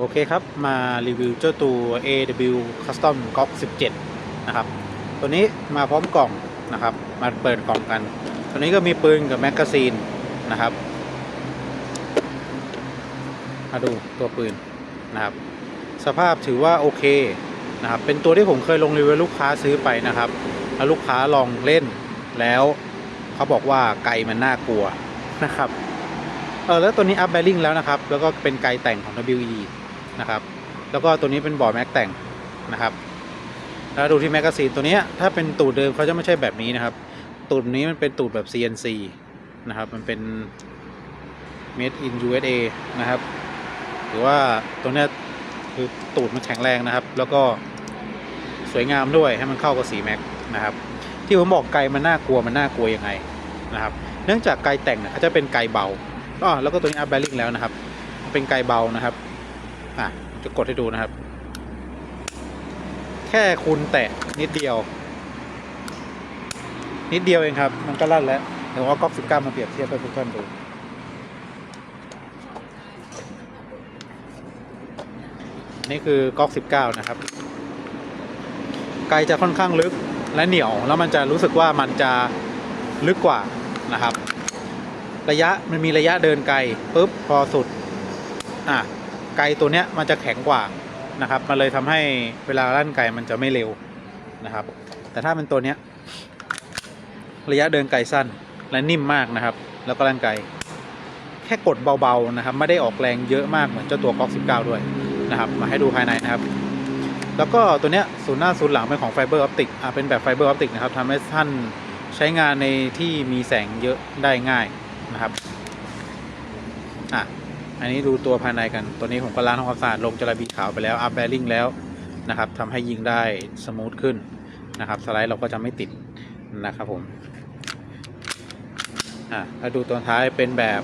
โอเคครับ มารีวิวเจ้าตัว AW Custom Glock 17 นะครับ ตัวนี้มาพร้อมกล่องนะครับ มาเปิดกล่องกัน ตัวนี้ก็มีปืนกับแมกกาซีนนะครับ มาดูตัวปืนนะครับ สภาพถือว่าโอเคนะครับ เป็นตัวที่ผมเคยลงรีวิวลูกค้าซื้อไปนะครับแล้วลูกค้าลองเล่นแล้วเขาบอกว่าไกลมันน่ากลัวนะครับเออแล้วตัวนี้อัพแบริ่งแล้วนะครับ แล้วก็เป็นไกลแต่งของ WE นะครับ แล้วก็ตัวนี้เป็นบ่อแม็กแต่งนะครับ แล้วดูที่แมกกาซีนตัวนี้ถ้าเป็นตูดเดิมเขาจะไม่ใช่แบบนี้นะครับ ตูดนี้มันเป็นตูดแบบ CNC นะครับ มันเป็น made in USA นะครับหรือว่าตัวนี้คือตูดมันแข็งแรงนะครับ แล้วก็สวยงามด้วยให้มันเข้ากับสีแม็กนะครับ ที่ผมบอกไกลมันน่ากลัวมันน่ากลัวยังไงนะครับ เนื่องจากไกลแต่งเนี่ยเขาจะเป็นไกลเบาอ๋อแล้วก็ตัวนี้อัพแบริ่งแล้วนะครับ เป็นไกลเบานะครับ อะจะกดให้ดูนะครับ แค่คุณแตะนิดเดียว นิดเดียวเองครับ มันก็ลั่นแล้วเดี๋ยวว่าก๊อกสิบเก้ามาเปรียบเทียบให้ทุกท่านดูนี่คือก๊อกสิบเก้านะครับ ไกลจะค่อนข้างลึกและเหนียว แล้วมันจะรู้สึกว่ามันจะลึกกว่านะครับ ระยะมันมีระยะเดินไกลปุ๊บพอสุด อะ ไกตัวเนี้ยมันจะแข็งกว่านะครับ มันเลยทำให้เวลาลั่นไกมันจะไม่เร็วนะครับ แต่ถ้าเป็นตัวเนี้ยระยะเดินไกลสั้นและนิ่มมากนะครับ แล้วก็ลั่นไกแค่กดเบาๆนะครับ ไม่ได้ออกแรงเยอะมากเหมือนเจ้าตัวก๊อก19 ด้วยนะครับ มาให้ดูภายในนะครับ แล้วก็ตัวเนี้ยศูนย์หน้าศูนย์หลังเป็นของไฟเบอร์ออปติกอ่าเป็นแบบไฟเบอร์ออปติกนะครับทำให้ท่านใช้งานในที่มีแสงเยอะได้ง่ายนะครับอะ อันนี้ดูตัวภายในกัน ตัวนี้ผมก็ล้างทำความสะอาดลงจระบีขาวไปแล้ว อัพแบริ่งแล้วนะครับทำให้ยิงได้สมูทขึ้นนะครับสไลด์เราก็จะไม่ติดนะครับผมอะแล้วดูตัวท้ายเป็นแบบ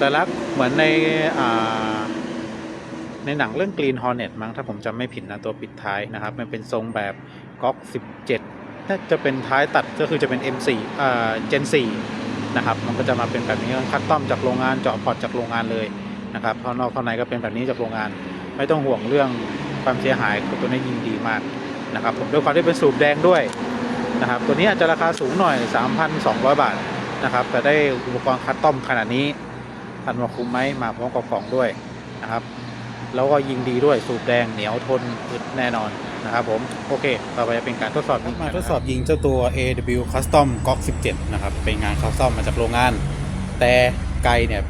สลักเหมือนในอ่าในหนังเรื่อง Green Hornet มั้งถ้าผมจำไม่ผิดนะตัวปิดท้ายนะครับ มันเป็นทรงแบบก๊อก17น่าจะเป็นท้ายตัดก็คือจะเป็น M4 อ่า Gen 4 นะครับ มันก็จะมาเป็นแบบนี้คัดต้อมจากโรงงานเจาะพอร์ตจากโรงงานเลยนะครับข้างนอกข้างในก็เป็นแบบนี้จากโรงงาน ไม่ต้องห่วงเรื่องความเสียหายตัวนี้ยิงดีมากนะครับผมด้วยความที่เป็นสูบแดงด้วยนะครับ ตัวนี้อาจจะราคาสูงหน่อย 3,200 บาทนะครับแต่ได้อุปกรณ์คัดต้อมขนาดนี้ทันมาคุ้มไหมมาพร้อมกับกล่องด้วยนะครับ แล้วก็ยิงดีด้วยสูบแดงเหนียวทนอึดแน่นอน นะครับผมโอเค ต่อไปจะเป็นการทดสอบยิงมาทดสอบยิงเจ้าตัว AW Custom Glock 17 นะครับ เป็นงานคัสตอมมาจากโรงงาน แต่ไกลเนี่ย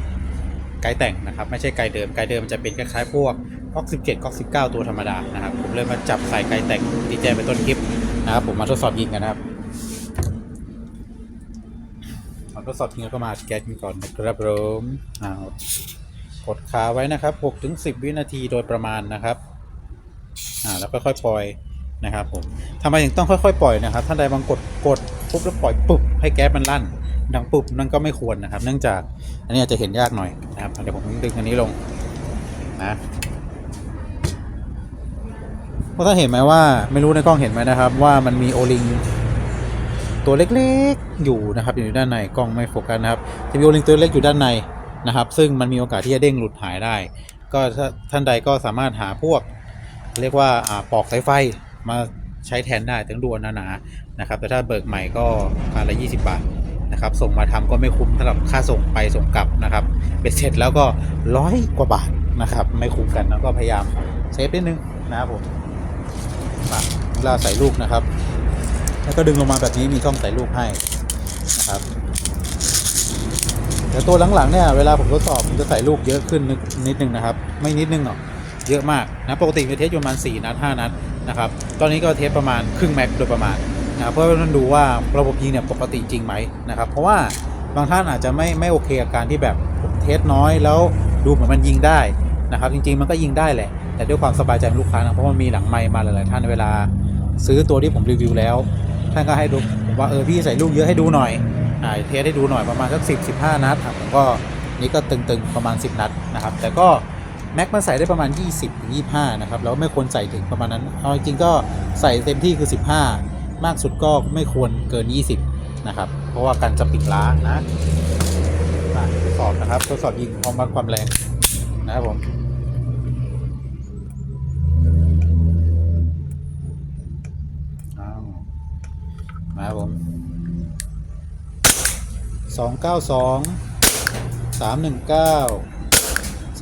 ไกลแต่งนะครับ ไม่ใช่ไกลเดิมไกลเดิมจะเป็นคล้ายๆพวก Glock 17 Glock 19 ตัวธรรมดานะครับ ผมเลยมาจับใส่ไกลแต่งดีแจเป็นต้นคลิปนะครับ ผมมาทดสอบยิงกันนะครับมาทดสอบยิงแล้วก็มาสแกนกันก่อนนะครับผมอ้าวกดขาไว้นะครับ6ถึง10 วินาทีโดยประมาณนะครับ อ่าแล้วก็ค่อยปล่อยนะครับผมทำไมถึงต้องค่อยๆ ปล่อยนะครับท่านใดบางกดกดปุ๊บแล้วปล่อยปุ๊บให้แก๊สมันลั่น ดังปุ๊บนั่นก็ไม่ควรนะครับ เนื่องจากอันนี้อาจจะเห็นยากหน่อยนะครับเดี๋ยวผมดึงอันนี้ลงนะเพราะท่านเห็นไหมว่าไม่รู้ในกล้องเห็นไหมนะครับ ว่ามันมีโอลิงตัวเล็กๆอยู่นะครับ อยู่ด้านในกล้องไม่โฟกัสนะครับจะมีโอลิงตัวเล็กอยู่ด้านในนะครับ ซึ่งมันมีโอกาสที่จะเด้งหลุดหายได้ ก็ท่านใดก็สามารถหาพวก เรียกว่าปอกสายไฟมาใช้แทนได้ถึงดวนหนาๆนะครับ แต่ถ้าเบิกใหม่ก็พันละ20 บาทนะครับ ส่งมาทำก็ไม่คุ้มสำหรับค่าส่งไปส่งกลับนะครับเป็นเสร็จแล้วก็ร้อยกว่าบาทนะครับ ไม่คุ้มกันแล้วก็พยายามเซฟนิดนึงนะครับผมอะเวลาใส่ลูกนะครับ แล้วก็ดึงลงมาแบบนี้มีช่องใส่ลูกให้นะครับแต่ตัวหลังๆเนี่ยเวลาผมทดสอบผมจะใส่ลูกเยอะขึ้นนิดนิดนึงนะครับ ไม่นิดนึงหรอก เยอะมากนะปกติจะเทสอยู่ประมาณ4นัด5นัดนะครับตอนนี้ก็เทสประมาณครึ่งแม็กโดยประมาณนะเพื่อให้ท่านดูว่าระบบยิงเนี่ยปกติจริงไหมนะครับเพราะว่าบางท่านอาจจะไม่ไม่โอเคกับการที่แบบผมเทสน้อยแล้วดูเหมือนมันยิงได้นะครับจริงๆมันก็ยิงได้แหละ แต่ด้วยความสบายใจของลูกค้านะเพราะมันมีหลังไมค์มาหลายๆท่านเวลา ซื้อตัวที่ผมรีวิวแล้ว ท่านก็ให้ดูว่าเออพี่ใส่ลูกเยอะให้ดูหน่อยอ่าเทสให้ดูหน่อยประมาณสัก10 15 นัดผมก็นี่ก็ตึงๆประมาณ 10 นัดนะครับ แต่ก็ แม็กมันใส่ได้ประมาณ 20-25 นะครับ แล้วไม่ควรใส่ถึงประมาณนั้น เอาจริงก็ใส่เต็มที่คือ 15 มากสุดก็ไม่ควรเกิน 20 นะครับ เพราะว่าการจะปิดล้านะทดสอบนะครับทดสอบยิงความวัดความแรงนะครับผมมาผมสองเก้าสองสามหนึ่งเก้า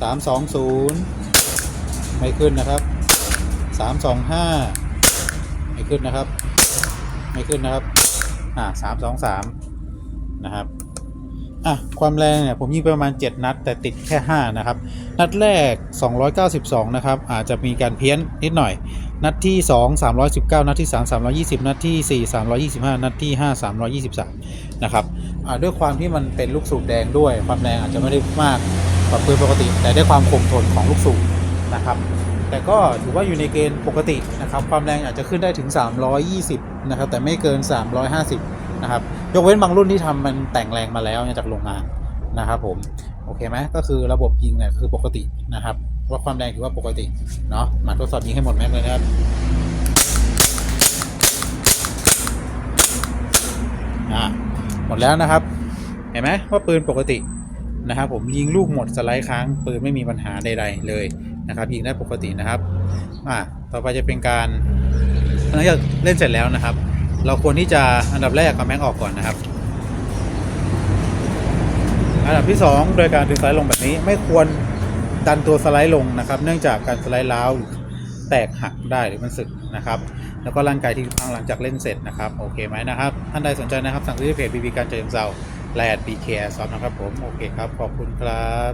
สามสองศูนย์ไม่ขึ้นนะครับสามสองห้าไม่ขึ้นนะครับ ไม่ขึ้นนะครับอ่าสามสองสามนะครับอะความแรงเนี่ยผมยิงไปประมาณ 7 นัด แต่ติดแค่ 5 นะครับ นัดแรก 292 นะครับ อาจจะมีการเพี้ยนนิดหน่อย นัดที่ 2 319 นัดที่ 3 320 นัดที่ 4 325 นัดที่ 5 323 นะครับอ่าด้วยความที่มันเป็นลูกสูบแดงด้วย ความแรงอาจจะไม่ได้มาก กว่าปืนปกติ แต่ได้ความคงทนของลูกสูบนะครับ แต่ก็ถือว่าอยู่ในเกณฑ์ปกตินะครับ ความแรงอาจจะขึ้นได้ถึง 320 นะครับ แต่ไม่เกิน 350 นะครับ ยกเว้นบางรุ่นที่ทำมันแต่งแรงมาแล้วจากโรงงานนะครับผม โอเคไหมก็คือระบบยิงเนี่ยคือปกตินะครับว่าความแรงถือว่าปกติเนาะมาทดสอบยิงให้หมดแม็กเลยนะครับอ่าหมดแล้วนะครับ เห็นไหมว่าปืนปกติ นะครับผมยิงลูกหมดสไลด์ค้างปืนไม่มีปัญหาใด ๆ เลยนะครับยิงได้ปกตินะครับอ่าต่อไปจะเป็นการหลังจากเล่นเสร็จแล้วนะครับ เราควรที่จะอันดับแรกเอาแม็กออกก่อนนะครับ อันดับที่ 2 โดยการดึงสไลด์ลงแบบนี้ไม่ควรดันตัวสไลด์ลงนะครับ เนื่องจากการสไลด์ล้าวหรือแตกหักได้หรือมันสึกนะครับ แล้วก็ร่างกายที่พังหลังจากเล่นเสร็จนะครับ โอเคไหมนะครับ ท่านใดสนใจนะครับ สั่งซื้อที่เพจบีบีการเจริญเซา แลดบีเคซอฟนะครับผม โอเคครับ ขอบคุณครับ